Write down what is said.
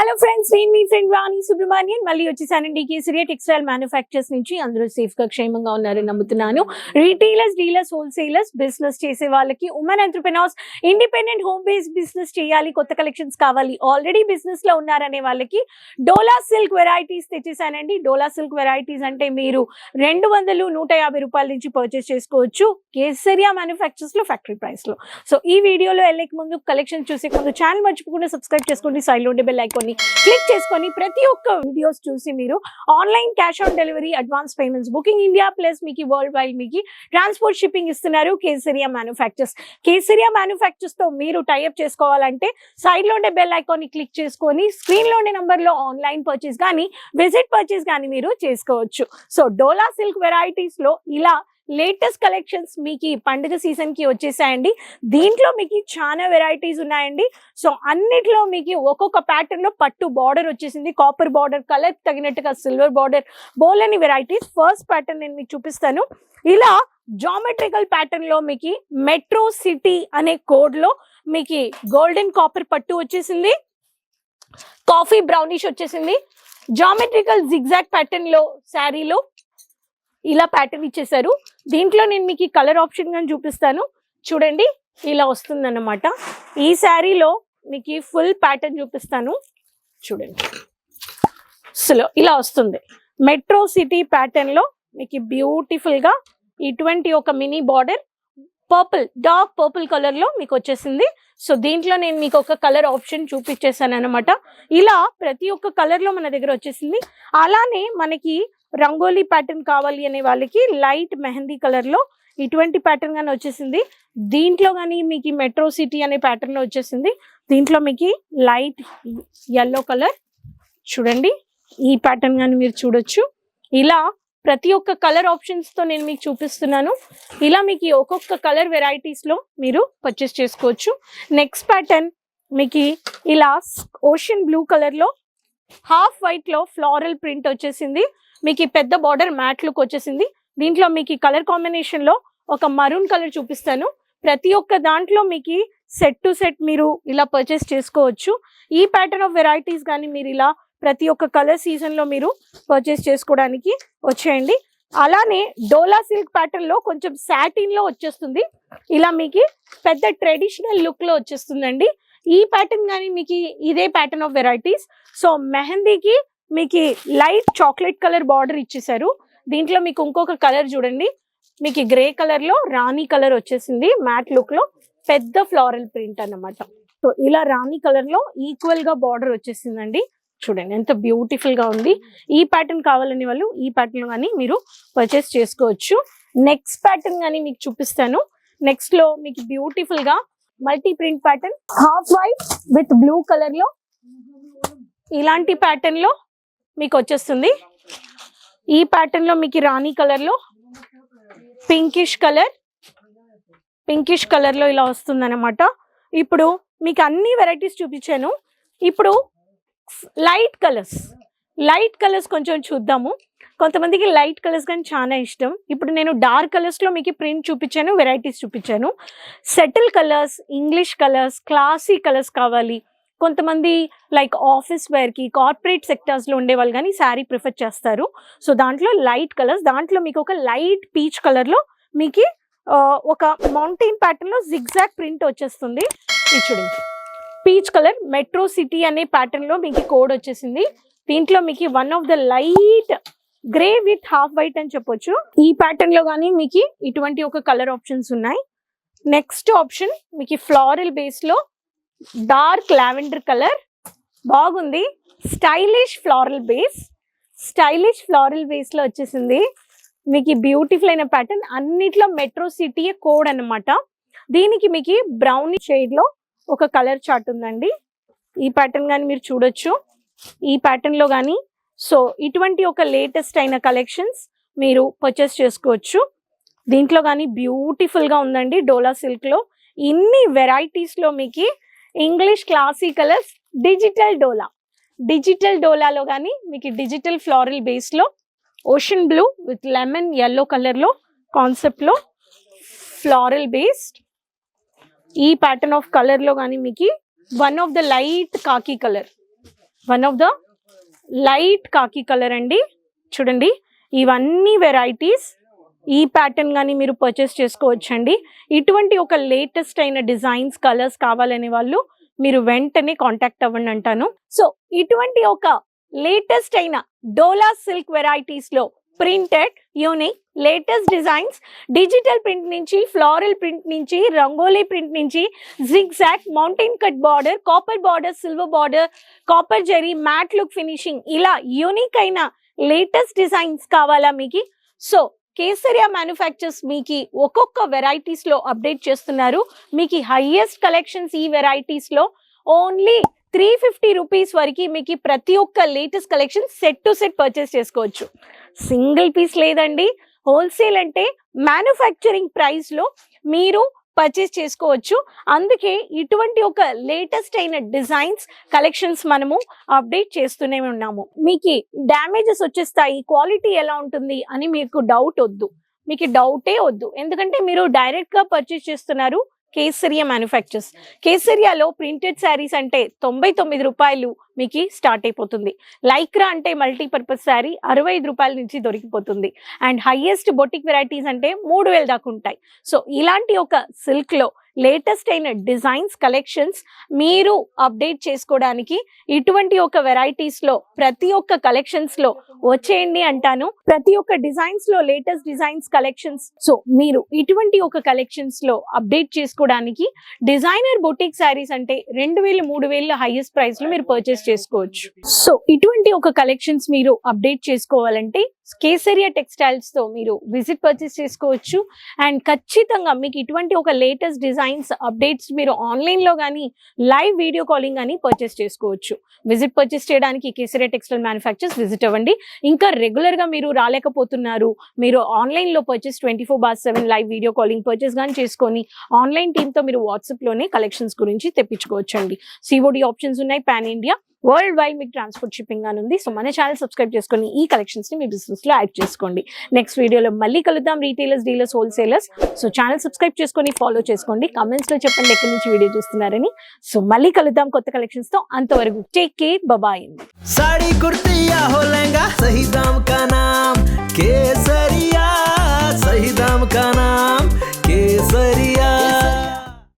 Hello friends నేను మీ friend వాణి సుబ్రహ్మణ్యన్ మళ్ళీ వచ్చేసానండి కేసరియా టెక్స్టైల్ మ్యానుఫ్యాక్చర్స్ నుంచి అందరూ సేఫ్గా క్షేమంగా ఉన్నారని నమ్ముతున్నాను. రీటైలర్స్ డీలర్స్ హోల్సేలర్స్ బిజినెస్ చేసే వాళ్ళకి women entrepreneurs independent home based business చేయాలి కొత్త కలెక్షన్స్ కావాలి ఆల్రెడీ బిజినెస్లో ఉన్నారనే వాళ్ళకి డోలా సిల్క్ వెరైటీస్ తెచ్చేసానండి. డోలా సిల్క్ వెరైటీస్ అంటే మీరు రెండు వందలు నూట యాభై రూపాయల నుంచి పర్చేస్ చేసుకోవచ్చు కేసరియా మ్యానుఫ్యాక్చర్స్లో ఫ్యాక్టరీ ప్రైస్లో. సో ఈ వీడియోలో వెళ్ళక ముందు కలెక్షన్ చూసే ముందు ఛానల్ మర్చిపోకుండా సబ్స్క్రైబ్ చేసుకోండి. సైడ్లో ఉండే బెల్ ఐకాన్ని క్లిక్ చేసుకొని ప్రతి ఒక్క వీడియోస్ చూసి మీరు online cash on delivery advance payments booking India plus మీకు వరల్డ్ వైడ్ మీకు ట్రాన్స్పోర్ట్ షిప్పింగ్ ఇస్తున్నారు కేసరియా మ్యానుఫ్యాక్చర్స్ కేసరియా మ్యానుఫ్యాక్చర్స్తో మీరు టైఅప్ చేసుకోవాలంటే సైడ్లో ఉండే బెల్ ఐకాన్ని క్లిక్ చేసుకొని స్క్రీన్లో ఉండే నంబర్లో ఆన్లైన్ పర్చేస్ కానీ విజిట్ పర్చేస్ కానీ మీరు చేసుకోవచ్చు. సో డోలా సిల్క్ వెరైటీస్లో ఇలా లేటెస్ట్ కలెక్షన్స్ మీకు ఈ పండుగ సీజన్కి వచ్చేసాయండి. దీంట్లో మీకు చాలా వెరైటీస్ ఉన్నాయండి. సో అన్నిట్లో మీకు ఒక్కొక్క ప్యాటర్న్లో పట్టు బార్డర్ వచ్చేసింది. కాపర్ బార్డర్ కలర్ తగినట్టుగా సిల్వర్ బార్డర్ బోలని వెరైటీస్ ఫస్ట్ ప్యాటర్న్ నేను మీకు చూపిస్తాను. ఇలా జామెట్రికల్ ప్యాటర్న్లో మీకు మెట్రో సిటీ అనే కోడ్లో మీకు గోల్డెన్ కాపర్ పట్టు వచ్చేసింది. కాఫీ బ్రౌనిష్ వచ్చేసింది. జామెట్రికల్ జిగ్జాగ్ ప్యాటర్న్లో శారీలో ఇలా ప్యాటర్న్ ఇచ్చేసారు దీంట్లో నేను మీకు కలర్ ఆప్షన్ కానీ చూపిస్తాను. చూడండి ఇలా వస్తుందన్నమాట. ఈ శారీలో మీకు ఫుల్ ప్యాటర్న్ చూపిస్తాను. చూడండి. సో ఇలా వస్తుంది. మెట్రో సిటీ ప్యాటర్న్లో మీకు బ్యూటిఫుల్గా ఇటువంటి ఒక mini border purple dark purple కలర్లో మీకు వచ్చేసింది. సో దీంట్లో నేను మీకు ఒక కలర్ ఆప్షన్ చూపించేసాను అనమాట ఇలా ప్రతి ఒక్క కలర్లో మన దగ్గర వచ్చేసింది. అలానే మనకి రంగోలీ ప్యాటర్న్ కావాలి అనే వాళ్ళకి లైట్ మెహందీ కలర్లో ఇటువంటి ప్యాటర్న్ కానీ వచ్చేసింది. దీంట్లో కానీ మీకు మెట్రో సిటీ అనే ప్యాటర్న్ వచ్చేసింది. దీంట్లో మీకు లైట్ ఎల్లో కలర్ చూడండి. ఈ ప్యాటర్న్ కానీ మీరు చూడొచ్చు. ఇలా ప్రతి ఒక్క కలర్ ఆప్షన్స్తో నేను మీకు చూపిస్తున్నాను. ఇలా మీకు ఒక్కొక్క కలర్ వెరైటీస్లో మీరు పర్చేస్ చేసుకోవచ్చు. నెక్స్ట్ ప్యాటర్న్ మీకు ఇలా ఓషన్ బ్లూ కలర్లో హాఫ్ వైట్లో ఫ్లోరల్ ప్రింట్ వచ్చేసింది. మీకు ఈ పెద్ద బార్డర్ మ్యాట్ లుక్ వచ్చేసింది. దీంట్లో మీకు ఈ కలర్ కాంబినేషన్లో ఒక మరూన్ కలర్ చూపిస్తాను. ప్రతి ఒక్క దాంట్లో మీకు సెట్ టు సెట్ మీరు ఇలా పర్చేస్ చేసుకోవచ్చు. ఈ ప్యాటర్న్ ఆఫ్ వెరైటీస్ కానీ మీరు ఇలా ప్రతి ఒక్క కలర్ సీజన్లో మీరు పర్చేస్ చేసుకోవడానికి వచ్చేయండి. అలానే డోలా సిల్క్ ప్యాటర్న్లో కొంచెం సాటిన్లో వచ్చేస్తుంది. ఇలా మీకు పెద్ద ట్రెడిషనల్ లుక్లో వచ్చేస్తుందండి. ఈ ప్యాటర్న్ కానీ మీకు ఇదే ప్యాటర్న్ ఆఫ్ వెరైటీస్ సో మెహందీకి మీకు లైట్ చాక్లెట్ కలర్ బార్డర్ ఇచ్చేసారు దీంట్లో మీకు ఇంకొక కలర్ చూడండి. మీకు గ్రే కలర్లో రాణి కలర్ వచ్చేసింది మ్యాట్ లుక్లో పెద్ద ఫ్లోరల్ ప్రింట్ అన్నమాట. సో ఇలా రాణి కలర్లో ఈక్వల్గా బార్డర్ వచ్చేసిందండి. చూడండి ఎంత బ్యూటిఫుల్గా ఉంది. ఈ ప్యాటర్న్ కావాలని వాళ్ళు ఈ ప్యాటర్న్ కానీ మీరు పర్చేస్ చేసుకోవచ్చు. నెక్స్ట్ ప్యాటర్న్ కానీ మీకు చూపిస్తాను. నెక్స్ట్లో మీకు బ్యూటిఫుల్గా multi print pattern half white with blue కలర్లో ఇలాంటి ప్యాటర్న్లో మీకు వచ్చేస్తుంది ఈ ప్యాటర్న్లో మీకు రాణి కలర్లో పింకిష్ కలర్ పింకిష్ కలర్లో ఇలా వస్తుంది అనమాట ఇప్పుడు మీకు అన్ని వెరైటీస్ చూపించాను. ఇప్పుడు లైట్ కలర్స్ లైట్ కలర్స్ కొంచెం చూద్దాము. కొంతమందికి లైట్ కలర్స్ కానీ చాలా ఇష్టం. ఇప్పుడు నేను డార్క్ కలర్స్లో మీకు ప్రింట్ చూపించాను వెరైటీస్ చూపించాను. Subtle colours English colours classy colours కావాలి. కొంతమంది లైక్ ఆఫీస్ వేర్కి కార్పొరేట్ సెక్టర్స్లో ఉండే వాళ్ళు కానీ శారీ ప్రిఫర్ చేస్తారు. సో దాంట్లో లైట్ కలర్స్ దాంట్లో మీకు ఒక లైట్ పీచ్ కలర్లో మీకు uh, ఒక మౌంటైన్ ప్యాటర్న్లో జిగ్జాగ్ ప్రింట్ వచ్చేస్తుంది. చూడండి పీచ్ కలర్ మెట్రో సిటీ అనే ప్యాటర్న్లో మీకు కోడ్ వచ్చేసింది. దీంట్లో మీకు one of the light grey with half white అని చెప్పొచ్చు. ఈ ప్యాటర్న్లో కానీ మీకు ఇటువంటి ఒక కలర్ ఆప్షన్స్ ఉన్నాయి. నెక్స్ట్ ఆప్షన్ మీకు ఫ్లారల్ బేస్లో డార్క్ లావెండర్ కలర్. బాగుంది. Stylish floral base. Stylish floral బేస్లో వచ్చేసింది. మీకు బ్యూటిఫుల్ అయిన ప్యాటర్న్ అన్నిట్లో మెట్రో సిటీ కోడ్ అన్నమాట. దీనికి మీకు బ్రౌన్ షేడ్లో ఒక కలర్ చార్ట్ ఉందండి. ఈ ప్యాటర్న్ కానీ మీరు చూడొచ్చు. ఈ ప్యాటర్న్లో కానీ సో ఇటువంటి ఒక లేటెస్ట్ అయిన కలెక్షన్స్ మీరు పర్చేస్ చేసుకోవచ్చు. దీంట్లో కానీ బ్యూటిఫుల్గా ఉందండి డోలా సిల్క్లో ఇన్ని వెరైటీస్లో మీకు English classy colours digital Dola digital డోలాలో కానీ మీకు డిజిటల్ ఫ్లోరల్ బేస్లో ocean blue with lemon yellow కలర్లో కాన్సెప్ట్లో ఫ్లోరల్ బేస్డ్ ఈ ప్యాటర్న్ ఆఫ్ కలర్లో కానీ మీకు one of the light khaki colour one of the light khaki colour అండి చూడండి ఇవన్నీ వెరైటీస్ ఈ ప్యాటర్న్ కానీ మీరు పర్చేస్ చేసుకోవచ్చండి. ఇటువంటి ఒక లేటెస్ట్ అయిన డిజైన్స్ కలర్స్ కావాలనే వాళ్ళు మీరు వెంటనే కాంటాక్ట్ అవ్వండి అంటాను. సో ఇటువంటి ఒక లేటెస్ట్ అయిన డోలా silk వెరైటీస్లో printed unique latest designs digital print నుంచి ఫ్లోరల్ ప్రింట్ నుంచి రంగోలీ ప్రింట్ నుంచి zigzag mountain cut border copper border silver border copper zari matte look finishing ఇలా యూనిక్ అయిన లేటెస్ట్ డిజైన్స్ కావాలా మీకు? సో కేసరియా మ్యానుఫ్యాక్చర్స్ మీకు ఒక్కొక్క వెరైటీస్లో అప్డేట్ చేస్తున్నారు. మీకు హైయెస్ట్ కలెక్షన్స్ ఈ వెరైటీస్లో ఓన్లీ త్రీ ఫిఫ్టీ రూపీస్ వరకు మీకు ప్రతి ఒక్క latest collection set to set purchase చేసుకోవచ్చు. సింగిల్ పీస్ లేదండి. హోల్సేల్ అంటే మ్యానుఫ్యాక్చరింగ్ ప్రైస్లో మీరు పర్చేస్ చేసుకోవచ్చు. అందుకే ఇటువంటి ఒక లేటెస్ట్ అయిన డిజైన్స్ కలెక్షన్స్ మనము అప్డేట్ చేస్తూనే ఉన్నాము. మీకు డ్యామేజెస్ వచ్చేస్తాయి క్వాలిటీ ఎలా ఉంటుంది అని మీకు డౌట్ వద్దు. మీకు డౌటే వద్దు. ఎందుకంటే మీరు డైరెక్ట్గా పర్చేస్ చేస్తున్నారు కేసరియా మ్యానుఫ్యాక్చర్స్ కేసరియాలో ప్రింటెడ్ శారీస్ అంటే తొంభై తొమ్మిది రూపాయలు మీకు స్టార్ట్ అయిపోతుంది. లైక్రా అంటే మల్టీపర్పస్ శారీ అరవై ఐదు రూపాయల నుంచి దొరికిపోతుంది. అండ్ హైయెస్ట్ బొటిక్ వెరైటీస్ అంటే మూడు వేల దాకా ఉంటాయి. సో ఇలాంటి ఒక సిల్క్లో లేటెస్ట్ అయిన డిజైన్స్ కలెక్షన్స్ మీరు అప్డేట్ చేసుకోవడానికి ఇటువంటి ఒక వెరైటీస్లో ప్రతి ఒక్క కలెక్షన్స్లో వచ్చేయండి అంటాను. ప్రతి ఒక్క డిజైన్స్లో లేటెస్ట్ డిజైన్స్ కలెక్షన్స్ సో మీరు ఇటువంటి ఒక కలెక్షన్స్లో అప్డేట్ చేసుకోవడానికి డిజైనర్ బొటిక్ శారీస్ అంటే రెండు వేలు మూడు వేల హైయెస్ట్ ప్రైస్లో మీరు పర్చేస్ చేసుకోవచ్చు. సో ఇటువంటి ఒక కలెక్షన్స్ మీరు అప్డేట్ చేసుకోవాలంటే కేసరియా టెక్స్టైల్స్తో మీరు విజిట్ పర్చేస్ చేసుకోవచ్చు. అండ్ ఖచ్చితంగా మీకు ఇటువంటి ఒక లేటెస్ట్ డిజైన్స్ అప్డేట్స్ మీరు ఆన్లైన్లో కానీ లైవ్ వీడియో కాలింగ్ కానీ పర్చేస్ చేసుకోవచ్చు. విజిట్ పర్చేస్ చేయడానికి కేసరియా టెక్స్టైల్ మ్యానుఫ్యాక్చర్స్ విజిట్ అవ్వండి. ఇంకా రెగ్యులర్గా మీరు రాలేకపోతున్నారు మీరు ఆన్లైన్లో purchase twenty four by seven live video calling purchase కానీ చేసుకొని ఆన్లైన్ టీమ్తో మీరు వాట్సాప్లోనే కలెక్షన్స్ గురించి తెప్పించుకోవచ్చు అండి సిఓడి ఆప్షన్స్ ఉన్నాయి పాన్ ఇండియా. వరల్డ్ వైడ్ మీకు ట్రాన్స్పోర్ట్ షిప్పింగ్ అని ఉంది సో మన ఛానల్ సబ్స్క్రైబ్ చేసుకొని ఈ కలెక్షన్స్ ని మీ బిజినెస్ లో యాడ్ చేసుకోండి నెక్స్ట్ వీడియోలో మళ్ళీ కలుద్దాం retailers dealers wholesalers so channel subscribe చేసుకొని ఫాలో చేసుకోండి కమెంట్స్ లో చెప్పండి ఎక్కడి నుంచి వీడియో చూస్తున్నారని సో మళ్ళీ కలుద్దాం కొత్త కలెక్షన్స్ తో అంతవరకు take care bye sari kurti या हो लहंगा सही दाम का नाम केसरिया सही दाम